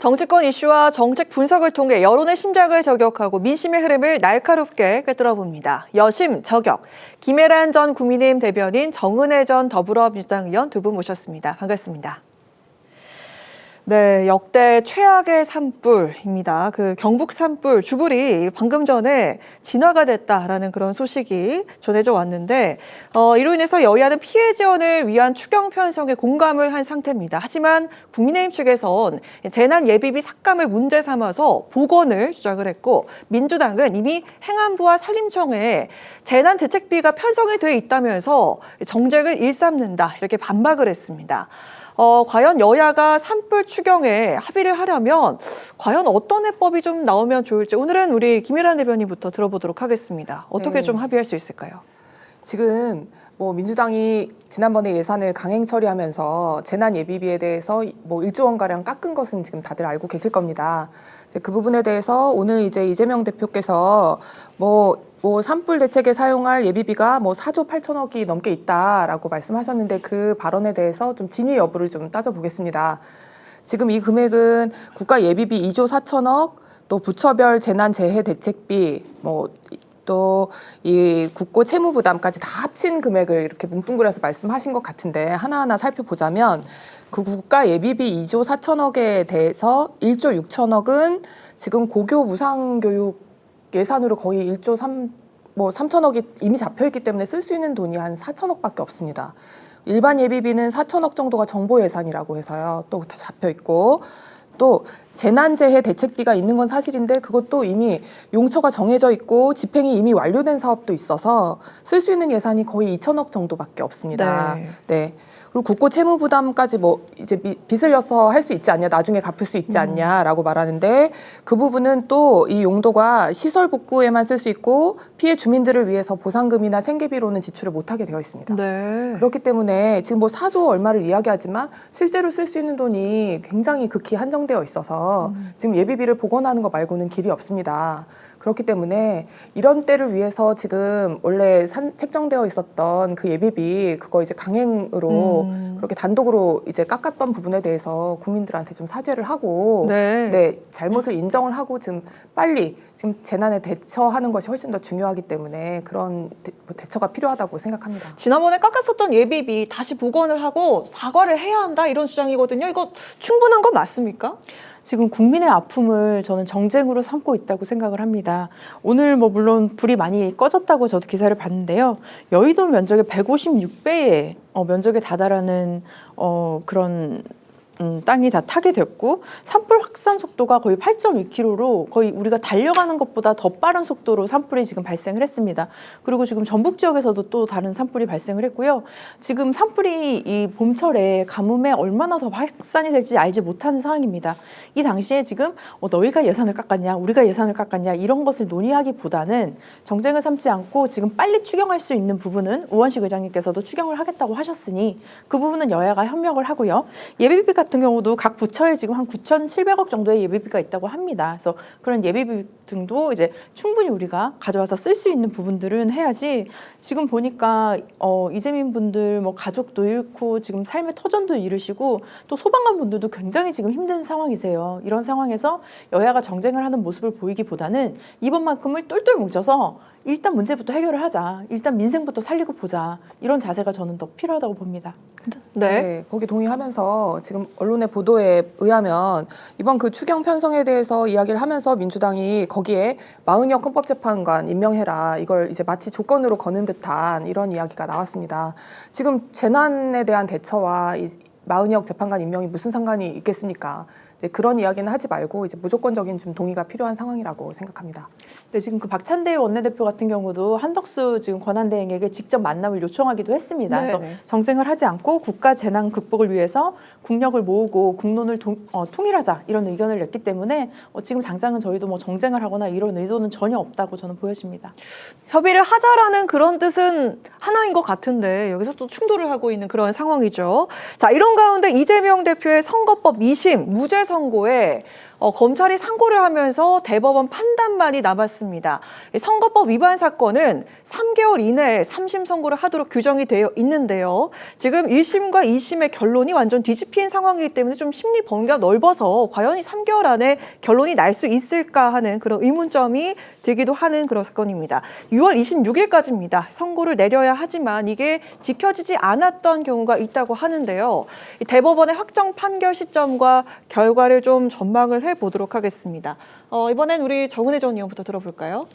정치권 이슈와 정책 분석을 통해 여론의 심장을 저격하고 민심의 흐름을 날카롭게 꿰뚫어 봅니다. 여심 저격. 김혜란 전 국민의힘 대변인 정은혜 전 더불어민주당 의원 두 분 모셨습니다. 반갑습니다. 네, 역대 최악의 산불입니다. 그 경북 산불 주불이 방금 전에 진화가 됐다라는 그런 소식이 전해져 왔는데 어, 이로 인해서 여야는 피해 지원을 위한 추경 편성에 공감을 한 상태입니다. 하지만 국민의힘 측에선 재난 예비비 삭감을 문제 삼아서 복원을 주장을 했고 민주당은 이미 행안부와 산림청에 재난 대책비가 편성이 돼 있다면서 정쟁을 일삼는다 이렇게 반박을 했습니다. 어, 과연 여야가 산불 추경에 합의를 하려면 과연 어떤 해법이 좀 나오면 좋을지 오늘은 우리 김일환 대변인부터 들어보도록 하겠습니다. 어떻게 네. 좀 합의할 수 있을까요? 지금 뭐 민주당이 지난번에 예산을 강행 처리하면서 재난 예비비에 대해서 뭐 1조 원 가량 깎은 것은 지금 다들 알고 계실 겁니다. 그 부분에 대해서 오늘 이제 이재명 대표께서 뭐 뭐 산불 대책에 사용할 예비비가 뭐 4조 8천억이 넘게 있다라고 말씀하셨는데 그 발언에 대해서 좀 진위 여부를 좀 따져보겠습니다. 지금 이 금액은 국가 예비비 2조 4천억, 또 부처별 재난 재해 대책비, 뭐 또 이 국고 채무 부담까지 다 합친 금액을 이렇게 뭉뚱그려서 말씀하신 것 같은데 하나하나 살펴보자면 그 국가 예비비 2조 4천억에 대해서 1조 6천억은 지금 고교 무상 교육 예산으로 거의 1조 3, 뭐 3천억이 이미 잡혀 있기 때문에 쓸 수 있는 돈이 한 4천억밖에 없습니다. 일반 예비비는 4천억 정도가 정보 예산이라고 해서요. 또 다 잡혀 있고 또 재난재해 대책비가 있는 건 사실인데 그것도 이미 용처가 정해져 있고 집행이 이미 완료된 사업도 있어서 쓸 수 있는 예산이 거의 2천억 정도밖에 없습니다. 네. 네. 그리고 국고 채무 부담까지 뭐 이제 미- 빚을 려서 할 수 있지 않냐, 나중에 갚을 수 있지 않냐라고 말하는데 그 부분은 또 이 용도가 시설 복구에만 쓸 수 있고 피해 주민들을 위해서 보상금이나 생계비로는 지출을 못하게 되어 있습니다. 네. 그렇기 때문에 지금 뭐 4조 얼마를 이야기하지만 실제로 쓸 수 있는 돈이 굉장히 극히 한정되어 있어서 음. 지금 예비비를 복원하는 것 말고는 길이 없습니다. 그렇기 때문에 이런 때를 위해서 지금 원래 산, 책정되어 있었던 그 예비비 그거 이제 강행으로 음. 그렇게 단독으로 이제 깎았던 부분에 대해서 국민들한테 좀 사죄를 하고 네. 네, 잘못을 인정을 하고 지금 빨리 지금 재난에 대처하는 것이 훨씬 더 중요하기 때문에 그런 대, 뭐 대처가 필요하다고 생각합니다. 지난번에 깎았었던 예비비 다시 복원을 하고 사과를 해야 한다 이런 주장이거든요. 이거 충분한 건 맞습니까? 지금 국민의 아픔을 저는 정쟁으로 삼고 있다고 생각을 합니다. 오늘 뭐 물론 불이 많이 꺼졌다고 저도 기사를 봤는데요. 여의도 면적의 156배의 어, 면적에 다다라는 어, 그런 음, 땅이 다 타게 됐고 산불 확산 속도가 거의 8.2km로 거의 우리가 달려가는 것보다 더 빠른 속도로 산불이 지금 발생을 했습니다. 그리고 지금 전북 지역에서도 또 다른 산불이 발생을 했고요. 지금 산불이 이 봄철에 가뭄에 얼마나 더 확산이 될지 알지 못하는 상황입니다. 이 당시에 지금 어, 너희가 예산을 깎았냐, 우리가 예산을 깎았냐 이런 것을 논의하기보다는 정쟁을 삼지 않고 지금 빨리 추경할 수 있는 부분은 우원식 의장님께서도 추경을 하겠다고 하셨으니 그 부분은 여야가 협력을 하고요. 예비비 같은 경우도 각 부처에 지금 한 9,700억 정도의 예비비가 있다고 합니다. 그래서 그런 예비비 등도 이제 충분히 우리가 가져와서 쓸 수 있는 부분들은 해야지 지금 보니까 어, 이재민 분들 뭐 가족도 잃고 지금 삶의 터전도 잃으시고 또 소방관 분들도 굉장히 지금 힘든 상황이세요. 이런 상황에서 여야가 정쟁을 하는 모습을 보이기보다는 이번만큼을 똘똘 뭉쳐서 일단 문제부터 해결을 하자. 일단 민생부터 살리고 보자. 이런 자세가 저는 더 필요하다고 봅니다. 네. 거기 동의하면서 지금 언론의 보도에 의하면 이번 그 추경 편성에 대해서 이야기를 하면서 민주당이 거기에 마은혁 헌법재판관 임명해라 이걸 이제 마치 조건으로 거는 듯한 이런 이야기가 나왔습니다. 지금 재난에 대한 대처와 이 마은혁 재판관 임명이 무슨 상관이 있겠습니까? 이제 그런 이야기는 하지 말고 이제 무조건적인 좀 동의가 필요한 상황이라고 생각합니다. 네, 지금 그 박찬대 원내대표 같은 경우도 한덕수 지금 권한대행에게 직접 만남을 요청하기도 했습니다. 네. 그래서 정쟁을 하지 않고 국가 재난 극복을 위해서 국력을 모으고 국론을 동- 어, 통일하자 이런 의견을 냈기 때문에 어, 지금 당장은 저희도 뭐 정쟁을 하거나 이런 의도는 전혀 없다고 저는 보여집니다. 협의를 하자라는 그런 뜻은 하나인 것 같은데 여기서 또 충돌을 하고 있는 그런 상황이죠. 자, 이런 가운데 이재명 대표의 선거법 2심 무죄 선고에 어, 검찰이 상고를 하면서 대법원 판단만이 남았습니다. 이 선거법 위반 사건은 3개월 이내에 3심 선고를 하도록 규정이 되어 있는데요. 지금 1심과 2심의 결론이 완전 뒤집힌 상황이기 때문에 좀 심리 범위가 넓어서 과연 이 3개월 안에 결론이 날 수 있을까 하는 그런 의문점이 들기도 하는 그런 사건입니다. 6월 26일까지입니다. 선고를 내려야 하지만 이게 지켜지지 않았던 경우가 있다고 하는데요. 이 대법원의 확정 판결 시점과 결과를 좀 전망을 해 보도록 하겠습니다. 어, 이번엔 우리 정은혜 전 의원부터 들어볼까요?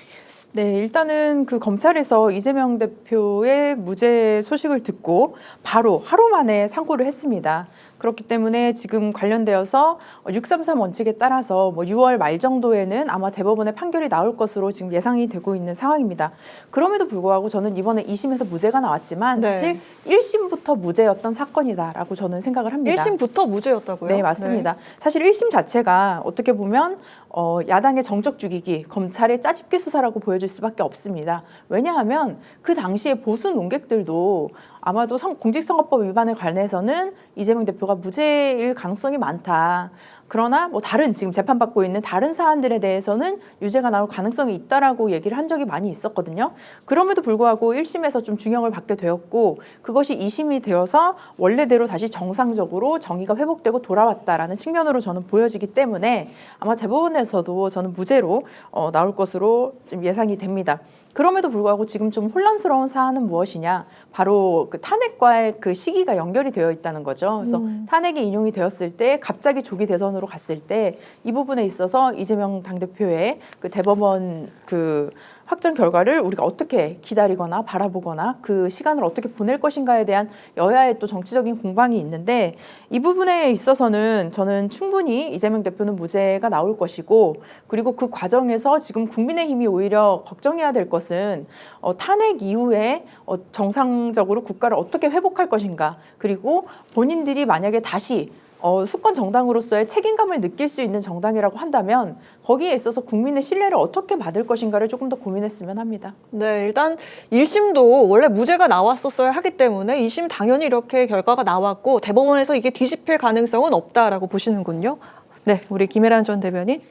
네, 일단은 그 검찰에서 이재명 대표의 무죄 소식을 듣고 바로 하루 만에 상고를 했습니다. 그렇기 때문에 지금 관련되어서 633 원칙에 따라서 뭐 6월 말 정도에는 아마 대법원의 판결이 나올 것으로 지금 예상이 되고 있는 상황입니다. 그럼에도 불구하고 저는 이번에 2심에서 무죄가 나왔지만 네. 사실 1심부터 무죄였던 사건이다라고 저는 생각을 합니다. 1심부터 무죄였다고요? 네, 맞습니다. 사실 1심 자체가 어떻게 보면 어, 야당의 정적 죽이기, 검찰의 짜집기 수사라고 보여질 수밖에 없습니다. 왜냐하면 그 당시에 보수 논객들도 아마도 성- 공직선거법 위반에 관해서는 이재명 대표가 무죄일 가능성이 많다. 그러나 뭐 다른 지금 재판받고 있는 다른 사안들에 대해서는 유죄가 나올 가능성이 있다라고 얘기를 한 적이 많이 있었거든요. 그럼에도 불구하고 1심에서 좀 중형을 받게 되었고 그것이 2심이 되어서 원래대로 다시 정상적으로 정의가 회복되고 돌아왔다라는 측면으로 저는 보여지기 때문에 아마 대법원에서도 저는 무죄로 어, 나올 것으로 좀 예상이 됩니다. 그럼에도 불구하고 지금 좀 혼란스러운 사안은 무엇이냐? 바로 그 탄핵과의 그 시기가 연결이 되어 있다는 거죠. 그래서 탄핵이 인용이 되었을 때 갑자기 조기 대선으로 갔을 때 이 부분에 있어서 이재명 당대표의 그 대법원 그 확정 결과를 우리가 어떻게 기다리거나 바라보거나 그 시간을 어떻게 보낼 것인가에 대한 여야의 또 정치적인 공방이 있는데 이 부분에 있어서는 저는 충분히 이재명 대표는 무죄가 나올 것이고 그리고 그 과정에서 지금 국민의힘이 오히려 걱정해야 될 것은 어, 탄핵 이후에 어, 정상적으로 국가를 어떻게 회복할 것인가 그리고 본인들이 만약에 다시 어, 수권 정당으로서의 책임감을 느낄 수 있는 정당이라고 한다면 거기에 있어서 국민의 신뢰를 어떻게 받을 것인가를 조금 더 고민했으면 합니다. 네, 일단 1심도 원래 무죄가 나왔었어야 하기 때문에 2심 당연히 이렇게 결과가 나왔고 대법원에서 이게 뒤집힐 가능성은 없다라고 보시는군요. 네, 우리 김혜란 전 대변인.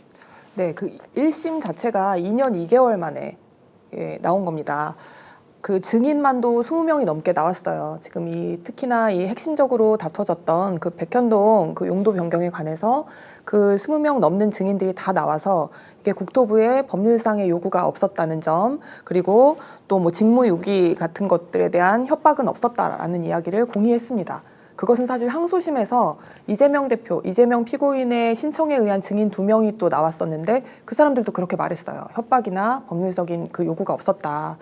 네, 그 1심 자체가 2년 2개월 만에 예, 나온 겁니다. 그 증인만도 20명이 넘게 나왔어요. 지금 이 특히나 이 핵심적으로 다퉈졌던 그 백현동 그 용도 변경에 관해서 그 20명 넘는 증인들이 다 나와서 이게 국토부에 법률상의 요구가 없었다는 점 그리고 또 뭐 직무유기 같은 것들에 대한 협박은 없었다라는 이야기를 공유했습니다. 그것은 사실 항소심에서 이재명 대표, 이재명 피고인의 신청에 의한 증인 두 명이 또 나왔었는데 그 사람들도 그렇게 말했어요. 협박이나 법률적인 그 요구가 없었다.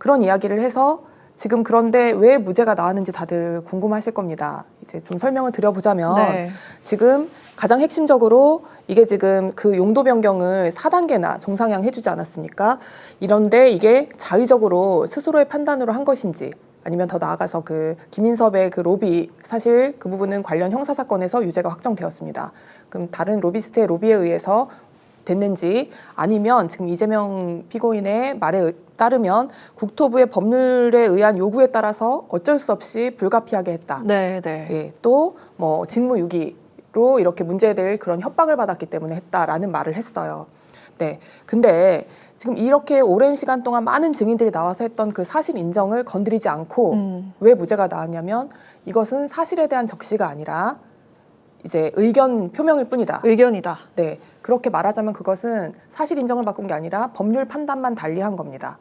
그런 이야기를 해서 지금 그런데 왜 무죄가 나왔는지 다들 궁금하실 겁니다. 이제 좀 설명을 드려보자면 네. 지금 가장 핵심적으로 이게 지금 그 용도 변경을 4단계나 종상향 해주지 않았습니까? 이런데 이게 자의적으로 스스로의 판단으로 한 것인지 아니면 더 나아가서 그 김인섭의 그 로비 사실 그 부분은 관련 형사 사건에서 유죄가 확정되었습니다. 그럼 다른 로비스트의 로비에 의해서 됐는지 아니면 지금 이재명 피고인의 말에 의- 따르면 국토부의 법률에 의한 요구에 따라서 어쩔 수 없이 불가피하게 했다. 네, 네. 예, 또뭐 직무유기로 이렇게 문제될 그런 협박을 받았기 때문에 했다라는 말을 했어요. 네. 근데 지금 이렇게 오랜 시간 동안 많은 증인들이 나와서 했던 그 사실 인정을 건드리지 않고 음. 왜 무죄가 나왔냐면 이것은 사실에 대한 적시가 아니라 이제 의견 표명일 뿐이다. 의견이다. 네. 그렇게 말하자면 그것은 사실 인정을 바꾼 게 아니라 법률 판단만 달리한 겁니다.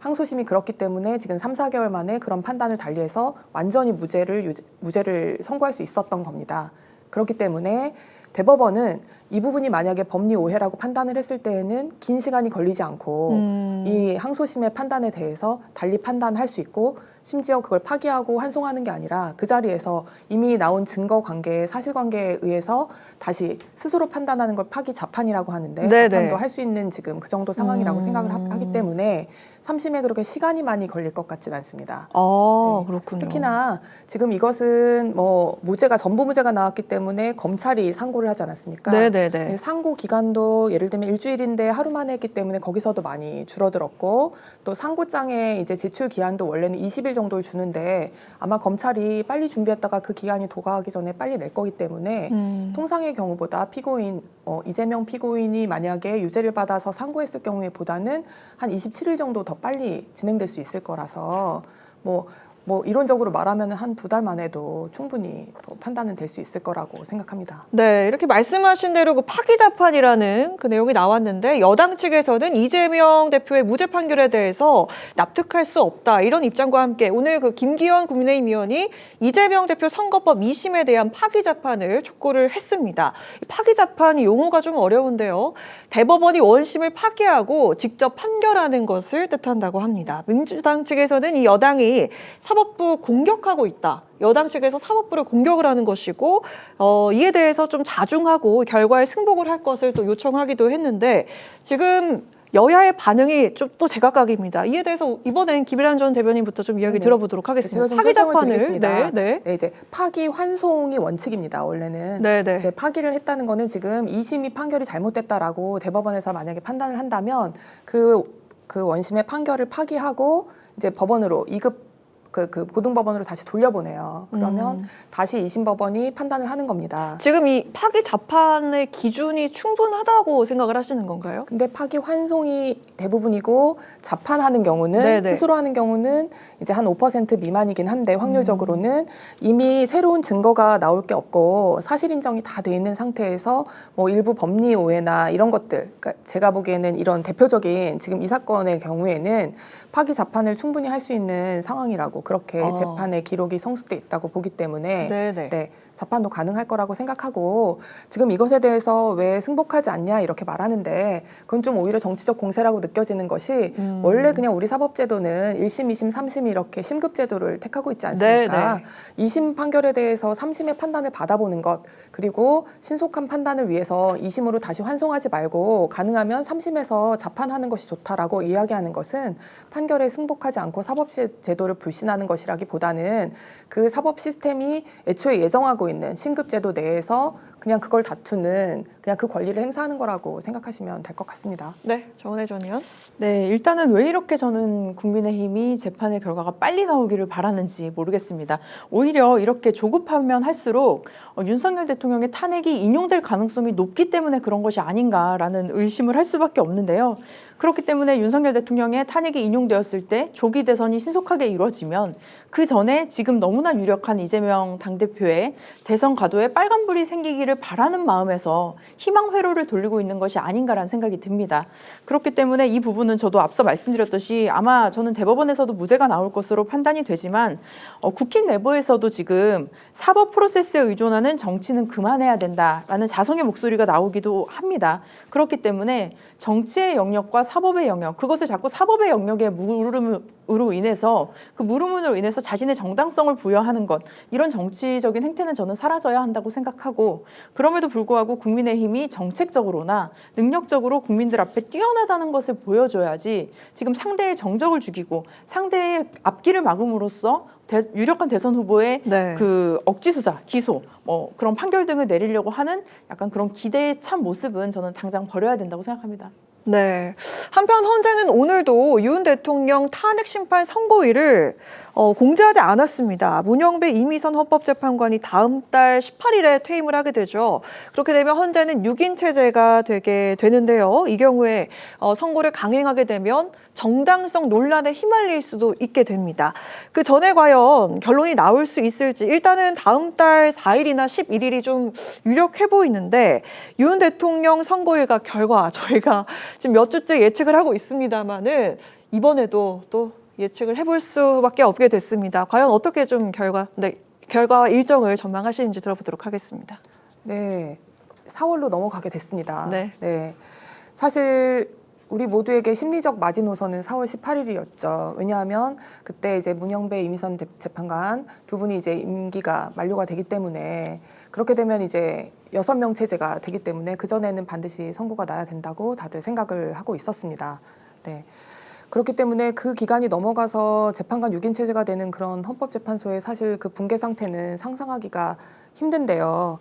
항소심이 그렇기 때문에 지금 3, 4개월 만에 그런 판단을 달리해서 완전히 무죄를 유죄- 무죄를 선고할 수 있었던 겁니다. 그렇기 때문에 대법원은 이 부분이 만약에 법리 오해라고 판단을 했을 때에는 긴 시간이 걸리지 않고 음. 이 항소심의 판단에 대해서 달리 판단할 수 있고 심지어 그걸 파기하고 환송하는 게 아니라 그 자리에서 이미 나온 증거 관계, 사실 관계에 의해서 다시 스스로 판단하는 걸 파기 자판이라고 하는데 네네. 자판도 할 수 있는 지금 그 정도 상황이라고 음. 생각을 하, 기 때문에 삼심에 그렇게 시간이 많이 걸릴 것 같진 않습니다. 아, 네. 그렇군요. 특히나 지금 이것은 뭐 무죄가 전부 무죄가 나왔기 때문에 검찰이 상고를 하지 않았습니까? 네, 네, 네. 네, 상고 기간도 예를 들면 일주일인데 하루 만에 했기 때문에 거기서도 많이 줄어들었고 또 상고장의 이제 제출 기한도 원래는 20일 정도를 주는데 아마 검찰이 빨리 준비했다가 그 기간이 도가하기 전에 빨리 낼 거기 때문에 음. 통상의 경우보다 피고인 어, 이재명 피고인이 만약에 유죄를 받아서 상고했을 경우에 보다는 한 27일 정도 더 빨리 진행될 수 있을 거라서 뭐, 뭐 이론적으로 말하면 한 두 달 만에도 충분히 또 판단은 될 수 있을 거라고 생각합니다. 네, 이렇게 말씀하신 대로 그 파기자판이라는 그 내용이 나왔는데 여당 측에서는 이재명 대표의 무죄 판결에 대해서 납득할 수 없다 이런 입장과 함께 오늘 그 김기현 국민의힘 의원이 이재명 대표 선거법 2심에 대한 파기자판을 촉구를 했습니다. 이 파기자판이 용어가 좀 어려운데요. 대법원이 원심을 파기하고 직접 판결하는 것을 뜻한다고 합니다. 민주당 측에서는 이 여당이 사법 부 공격하고 있다. 여당 측에서 사법부를 공격을 하는 것이고 어, 이에 대해서 좀 자중하고 결과에 승복을 할 것을 또 요청하기도 했는데 지금 여야의 반응이 좀 또 제각각입니다. 이에 대해서 이번엔 김일환 전 대변인부터 좀 이야기 네네. 들어보도록 하겠습니다. 제가 좀 설명을 파기자판을 드리겠습니다. 네, 네, 네, 이제 파기 환송이 원칙입니다. 원래는 네, 네. 이제 파기를 했다는 거는 지금 2심이 판결이 잘못됐다라고 대법원에서 만약에 판단을 한다면 그, 그 원심의 판결을 파기하고 이제 법원으로 이급 그, 그 고등법원으로 다시 돌려보내요. 그러면 음. 다시 2심 법원이 판단을 하는 겁니다. 지금 이 파기 자판의 기준이 충분하다고 생각을 하시는 건가요? 근데 파기 환송이 대부분이고 자판하는 경우는 네네. 스스로 하는 경우는 이제 한 5% 미만이긴 한데 확률적으로는 이미 새로운 증거가 나올 게 없고 사실 인정이 다 돼 있는 상태에서 뭐 일부 법리 오해나 이런 것들 그러니까 제가 보기에는 이런 대표적인 지금 이 사건의 경우에는 파기 자판을 충분히 할 수 있는 상황이라 고 그렇게 어. 재판의 기록이 성숙돼 있다고 보기 때문에 네, 네. 네, 자판도 가능할 거라고 생각하고 지금 이것에 대해서 왜 승복하지 않냐 이렇게 말하는데 그건 좀 오히려 정치적 공세라고 느껴지는 것이 음. 원래 그냥 우리 사법제도는 1심, 2심, 3심 이렇게 심급 제도를 택하고 있지 않습니까? 네, 이 2심 판결에 대해서 3심의 판단을 받아보는 것 그리고 신속한 판단을 위해서 2심으로 다시 환송하지 말고 가능하면 3심에서 자판하는 것이 좋다라고 이야기하는 것은 판결에 승복하지 않고 사법 제도를 불신하는 것이라기보다는 그 사법 시스템이 애초에 예정하고 있는 신급 제도 내에서 그냥 그걸 다투는 그냥 그 권리를 행사하는 거라고 생각하시면 될 것 같습니다. 네, 정은혜 전 의원. 네, 일단은 왜 이렇게 저는 국민의힘이 재판의 결과가 빨리 나오기를 바라는지 모르겠습니다. 오히려 이렇게 조급하면 할수록 어, 윤석열 대통령의 탄핵이 인용될 가능성이 높기 때문에 그런 것이 아닌가라는 의심을 할 수밖에 없는데요. 그렇기 때문에 윤석열 대통령의 탄핵이 인용되었을 때 조기 대선이 신속하게 이루어지면 그 전에 지금 너무나 유력한 이재명 당대표의 대선 가도에 빨간불이 생기기를 바라는 마음에서 희망 회로를 돌리고 있는 것이 아닌가라는 생각이 듭니다. 그렇기 때문에 이 부분은 저도 앞서 말씀드렸듯이 아마 저는 대법원에서도 무죄가 나올 것으로 판단이 되지만 어, 국힘 내부에서도 지금 사법 프로세스에 의존하는 정치는 그만해야 된다라는 자성의 목소리가 나오기도 합니다. 그렇기 때문에 정치의 영역과 사법의 영역 그것을 자꾸 사법의 영역에 물음으로 인해서 그 물음으로 인해서 자신의 정당성을 부여하는 것 이런 정치적인 행태는 저는 사라져야 한다고 생각하고 그럼에도 불구하고 국민의힘이 정책적으로나 능력적으로 국민들 앞에 뛰어나다는 것을 보여줘야지 지금 상대의 정적을 죽이고 상대의 앞길을 막음으로써 대- 유력한 대선 후보의 네. 그 억지 수사, 기소, 뭐 그런 판결 등을 내리려고 하는 약간 그런 기대의 참 모습은 저는 당장 버려야 된다고 생각합니다. 네. 한편 헌재는 오늘도 윤 대통령 탄핵 심판 선고일을 어, 공지하지 않았습니다. 문영배 이미선 헌법재판관이 다음 달 18일에 퇴임을 하게 되죠. 그렇게 되면 헌재는 6인 체제가 되게 되는데요. 이 경우에 어, 선고를 강행하게 되면 정당성 논란에 휘말릴 수도 있게 됩니다. 그 전에 과연 결론이 나올 수 있을지 일단은 다음 달 4일이나 11일이 좀 유력해 보이는데 윤 대통령 선고일과 결과 저희가 지금 몇 주째 예측을 하고 있습니다만은 이번에도 또 예측을 해볼 수밖에 없게 됐습니다. 과연 어떻게 좀 결과 네, 결과 일정을 전망하시는지 들어보도록 하겠습니다. 네, 4월로 넘어가게 됐습니다. 네. 사실 우리 모두에게 심리적 마지노선은 4월 18일이었죠. 왜냐하면 그때 이제 문영배 대- 재판관 두 분이 이제 임기가 만료가 되기 때문에 그렇게 되면 이제 여섯 명 체제가 되기 때문에 그 전에는 반드시 선고가 나야 된다고 다들 생각을 하고 있었습니다. 네. 그렇기 때문에 그 기간이 넘어가서 재판관 6인 체제가 되는 그런 헌법재판소의 사실 그 붕괴 상태는 상상하기가 힘든데요.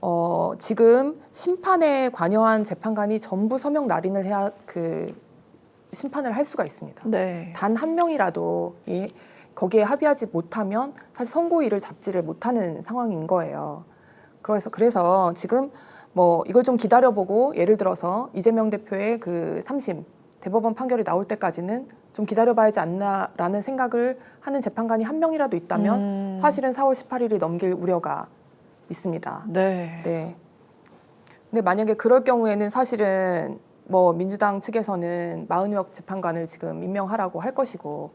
어, 지금 심판에 관여한 재판관이 전부 서명 날인을 해야 그 심판을 할 수가 있습니다. 네. 단 한 명이라도 이 거기에 합의하지 못하면 사실 선고일을 잡지를 못하는 상황인 거예요. 그래서 그래서 지금 뭐 이걸 좀 기다려보고 예를 들어서 이재명 대표의 그 3심 대법원 판결이 나올 때까지는 좀 기다려봐야지 않나라는 생각을 하는 재판관이 한 명이라도 있다면 음. 사실은 4월 18일이 넘길 우려가 있습니다. 네. 네. 근데 만약에 그럴 경우에는 사실은 뭐 민주당 측에서는 마은혁 재판관을 지금 임명하라고 할 것이고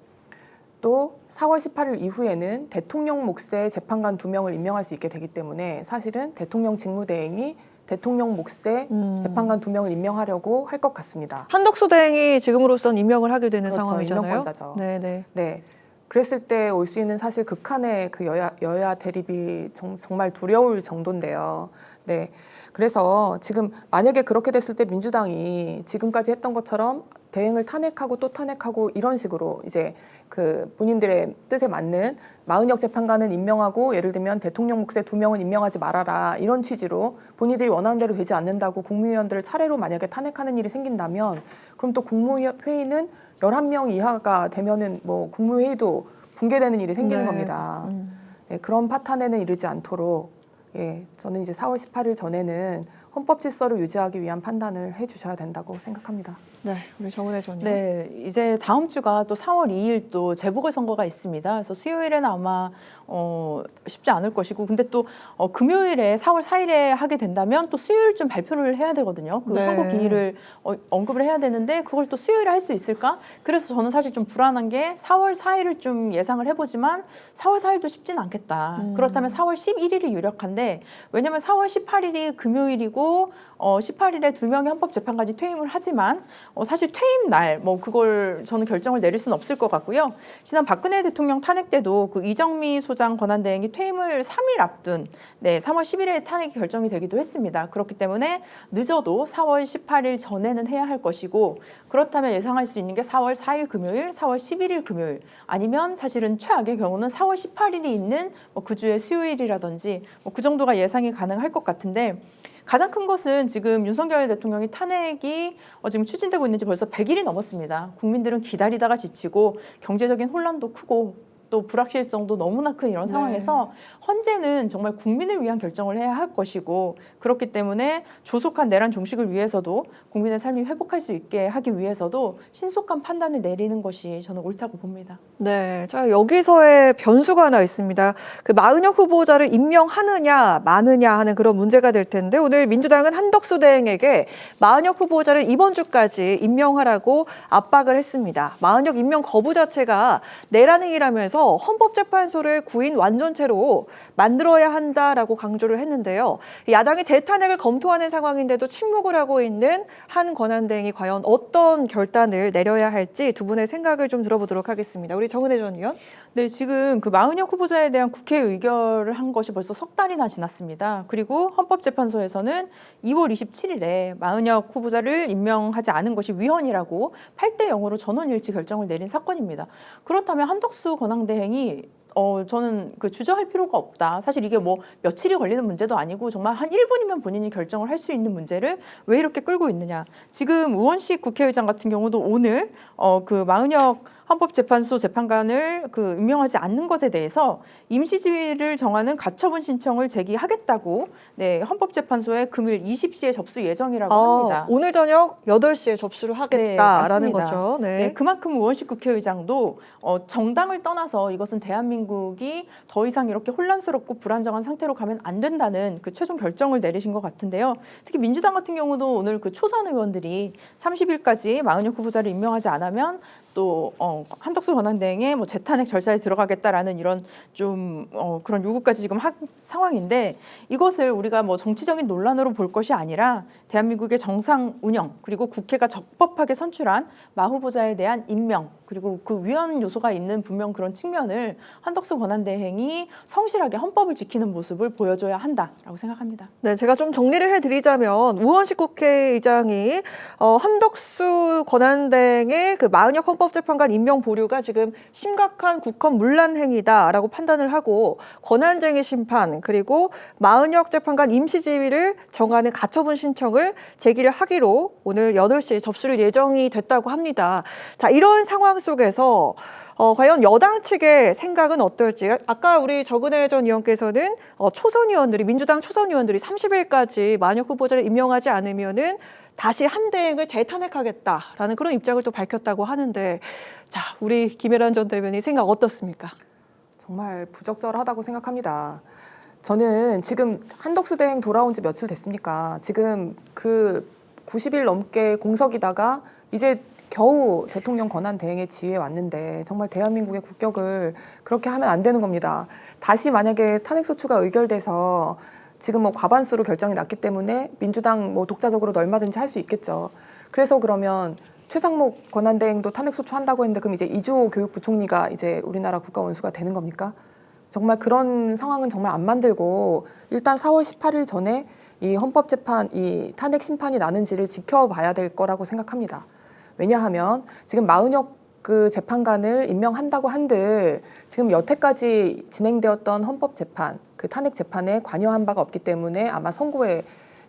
또 4월 18일 이후에는 대통령 몫의 재판관 두 명을 임명할 수 있게 되기 때문에 사실은 대통령 직무대행이 대통령 몫의 음. 재판관 두 명을 임명하려고 할 것 같습니다. 한덕수 대행이 지금으로선 임명을 하게 되는 그렇죠. 상황이잖아요. 임명권자죠. 네, 네. 네. 그랬을 때 올 수 있는 사실 극한의 그 여야 여야 대립이 정, 정말 두려울 정도인데요. 네. 그래서 지금 만약에 그렇게 됐을 때 민주당이 지금까지 했던 것처럼 대행을 탄핵하고 또 탄핵하고 이런 식으로 이제 그 본인들의 뜻에 맞는 마은혁 재판관은 임명하고 예를 들면 대통령 몫의 두 명은 임명하지 말아라 이런 취지로 본인들이 원하는 대로 되지 않는다고 국무위원들을 차례로 만약에 탄핵하는 일이 생긴다면 그럼 또 국무회의는 11명 이하가 되면은 뭐 국무회의도 붕괴되는 일이 생기는 네. 겁니다. 음. 네, 그런 파탄에는 이르지 않도록 예, 저는 이제 4월 18일 전에는 헌법 질서를 유지하기 위한 판단을 해 주셔야 된다고 생각합니다. 네, 우리 정은혜 전님. 네, 이제 다음 주가 또 4월 2일 또 재보궐 선거가 있습니다. 그래서 수요일에는 아마 어, 쉽지 않을 것이고, 근데 또 어, 금요일에 4월 4일에 하게 된다면 또 수요일쯤 발표를 해야 되거든요. 그 네. 선거 기일을 어, 언급을 해야 되는데 그걸 또 수요일에 할 수 있을까? 그래서 저는 사실 좀 불안한 게 4월 4일을 좀 예상을 해보지만 4월 4일도 쉽진 않겠다. 음. 그렇다면 4월 11일이 유력한데 왜냐하면 4월 18일이 금요일이고 어, 18일에 두 명의 헌법재판관이 퇴임을 하지만 어, 사실 퇴임 날 뭐 그걸 저는 결정을 내릴 수는 없을 것 같고요. 지난 박근혜 대통령 탄핵 때도 그 이정미 소장 권한대행이 퇴임을 3일 앞둔 네 3월 10일에 탄핵이 결정이 되기도 했습니다. 그렇기 때문에 늦어도 4월 18일 전에는 해야 할 것이고 그렇다면 예상할 수 있는 게 4월 4일 금요일, 4월 11일 금요일 아니면 사실은 최악의 경우는 4월 18일이 있는 뭐 그 주의 수요일이라든지 뭐 그 정도가 예상이 가능할 것 같은데 가장 큰 것은 지금 윤석열 대통령이 탄핵이 어, 지금 추진되고 있는지 벌써 100일이 넘었습니다. 국민들은 기다리다가 지치고 경제적인 혼란도 크고 또 불확실성도 너무나 큰 이런 네. 상황에서 헌재는 정말 국민을 위한 결정을 해야 할 것이고 그렇기 때문에 조속한 내란 종식을 위해서도 국민의 삶이 회복할 수 있게 하기 위해서도 신속한 판단을 내리는 것이 저는 옳다고 봅니다. 네, 자 여기서의 변수가 하나 있습니다. 그 마은혁 후보자를 임명하느냐 마느냐 하는 그런 문제가 될 텐데 오늘 민주당은 한덕수 대행에게 마은혁 후보자를 이번 주까지 임명하라고 압박을 했습니다. 마은혁 임명 거부 자체가 내란행위라면서 헌법재판소를 구인 완전체로 만들어야 한다라고 강조를 했는데요. 야당이 재탄핵을 검토하는 상황인데도 침묵을 하고 있는 한 권한대행이 과연 어떤 결단을 내려야 할지 두 분의 생각을 좀 들어보도록 하겠습니다. 우리 정은혜 전 의원. 네, 지금 그 마은혁 후보자에 대한 국회 의결을 한 것이 벌써 석 달이나 지났습니다. 그리고 헌법재판소에서는 2월 27일에 마은혁 후보자를 임명하지 않은 것이 위헌이라고 8대 0으로 전원 일치 결정을 내린 사건입니다. 그렇다면 한덕수 권한 대행이 어, 저는 그 주저할 필요가 없다. 사실 이게 뭐 며칠이 걸리는 문제도 아니고 정말 한 1분이면 본인이 결정을 할 수 있는 문제를 왜 이렇게 끌고 있느냐. 지금 우원식 국회의장 같은 경우도 오늘 어, 그 마은혁 헌법재판소 재판관을 그 임명하지 않는 것에 대해서 임시지위를 정하는 가처분 신청을 제기하겠다고 네, 헌법재판소에 금요일 20시에 접수 예정이라고 합니다. 아, 오늘 저녁 8시에 접수를 하겠다라는 맞습니다. 거죠. 네. 네, 그만큼 우원식 국회의장도 어, 정당을 떠나서 이것은 대한민국이 더 이상 이렇게 혼란스럽고 불안정한 상태로 가면 안 된다는 그 최종 결정을 내리신 것 같은데요. 특히 민주당 같은 경우도 오늘 그 초선 의원들이 30일까지 마은혁 후보자를 임명하지 않으면 또 어, 한덕수 권한대행의 뭐 재탄핵 절차에 들어가겠다라는 이런 좀 어, 그런 요구까지 지금 한 상황인데 이것을 우리가 뭐 정치적인 논란으로 볼 것이 아니라 대한민국의 정상 운영 그리고 국회가 적법하게 선출한 마 후보자에 대한 임명 그리고 그 위헌 요소가 있는 분명 그런 측면을 한덕수 권한대행이 성실하게 헌법을 지키는 모습을 보여줘야 한다라고 생각합니다. 네, 제가 좀 정리를 해드리자면 우원식 국회의장이 어, 한덕수 권한대행의 그 마은혁 헌법 헌법재판관 임명 보류가 지금 심각한 국헌 문란 행위다라고 판단을 하고 권한쟁의 심판 그리고 마은혁 재판관 임시지위를 정하는 가처분 신청을 제기를 하기로 오늘 8시에 접수를 예정이 됐다고 합니다. 자, 이런 상황 속에서 어, 과연 여당 측의 생각은 어떨지 아까 우리 정은혜 전 의원께서는 어, 초선 의원들이 민주당 초선 의원들이 30일까지 만약 후보자를 임명하지 않으면은 다시 한 대행을 재탄핵하겠다라는 그런 입장을 또 밝혔다고 하는데 자 우리 김혜란 전 대변인 생각 어떻습니까? 정말 부적절하다고 생각합니다. 저는 지금 한덕수 대행 돌아온 지 며칠 됐습니까? 지금 그 90일 넘게 공석이다가 이제 겨우 대통령 권한 대행의 지위에 왔는데 정말 대한민국의 국격을 그렇게 하면 안 되는 겁니다. 다시 만약에 탄핵소추가 의결돼서 지금 뭐 과반수로 결정이 났기 때문에 민주당 뭐 독자적으로도 얼마든지 할 수 있겠죠. 그래서 그러면 최상목 권한대행도 탄핵 소추 한다고 했는데 그럼 이제 이주호 교육부총리가 이제 우리나라 국가 원수가 되는 겁니까? 정말 그런 상황은 정말 안 만들고 일단 4월 18일 전에 이 헌법재판 이 탄핵 심판이 나는지를 지켜봐야 될 거라고 생각합니다. 왜냐하면 지금 마은혁 그 재판관을 임명한다고 한들 지금 여태까지 진행되었던 헌법 재판 그 탄핵 재판에 관여한 바가 없기 때문에 아마 선고에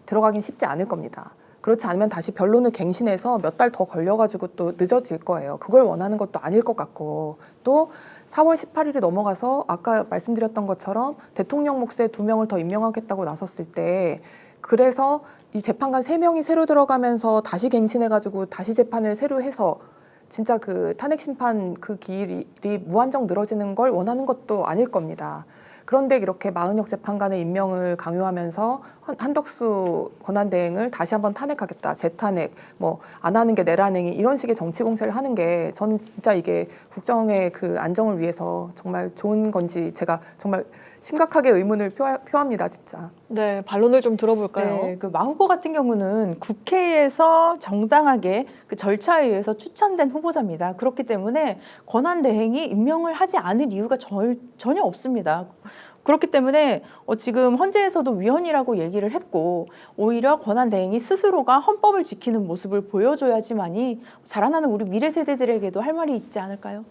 들어가긴 쉽지 않을 겁니다. 그렇지 않으면 다시 변론을 갱신해서 몇 달 더 걸려가지고 또 늦어질 거예요. 그걸 원하는 것도 아닐 것 같고 또 4월 18일이 넘어가서 아까 말씀드렸던 것처럼 대통령 몫에 두 명을 더 임명하겠다고 나섰을 때 그래서 이 재판관 세 명이 새로 들어가면서 다시 갱신해가지고 다시 재판을 새로 해서 진짜 그 탄핵 심판 그 기일이 무한정 늘어지는 걸 원하는 것도 아닐 겁니다. 그런데 이렇게 마은혁 재판관의 임명을 강요하면서 한- 한덕수 권한대행을 다시 한번 탄핵하겠다, 재탄핵, 뭐 안 하는 게 내란행위 이런 식의 정치 공세를 하는 게 저는 진짜 이게 국정의 그 안정을 위해서 정말 좋은 건지 제가 정말 심각하게 의문을 표, 표합니다, 진짜. 네 반론을 좀 들어볼까요? 네, 그마 후보 같은 경우는 국회에서 정당하게 그 절차에 의해서 추천된 후보자입니다. 그렇기 때문에 권한 대행이 임명을 하지 않을 이유가 절, 전혀 없습니다. 그렇기 때문에 어, 지금 헌재에서도 위헌이라고 얘기를 했고 오히려 권한 대행이 스스로가 헌법을 지키는 모습을 보여줘야지만이 자라나는 우리 미래 세대들에게도 할 말이 있지 않을까요?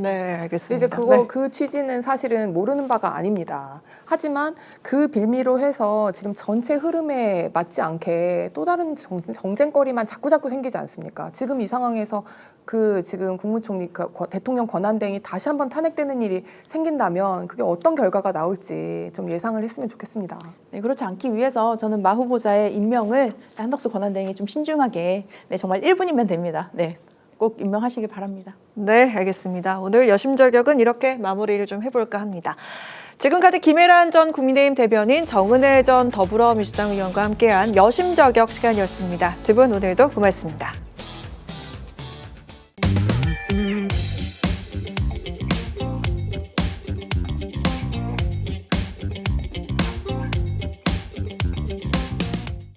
네 알겠습니다. 이제 그거 네. 그 취지는 사실은 모르는 바가 아닙니다. 하지만 그 빌미로 해서 지금 전체 흐름에 맞지 않게 또 다른 정, 정쟁거리만 자꾸 자꾸 생기지 않습니까? 지금 이 상황에서 그 지금 국무총리 그 권- 대통령 권한대행이 다시 한번 탄핵되는 일이 생긴다면 그게 어떤 결과가 나올지 좀 예상을 했으면 좋겠습니다. 네, 그렇지 않기 위해서 저는 마 후보자의 임명을 한덕수 권한대행이 좀 신중하게 네, 정말 1분이면 됩니다. 네, 꼭 임명하시길 바랍니다. 네, 알겠습니다. 오늘 여심저격은 이렇게 마무리를 좀 해볼까 합니다. 지금까지 김혜란 전 국민의힘 대변인 정은혜 전 더불어민주당 의원과 함께한 여심저격 시간이었습니다. 두 분 오늘도 고맙습니다.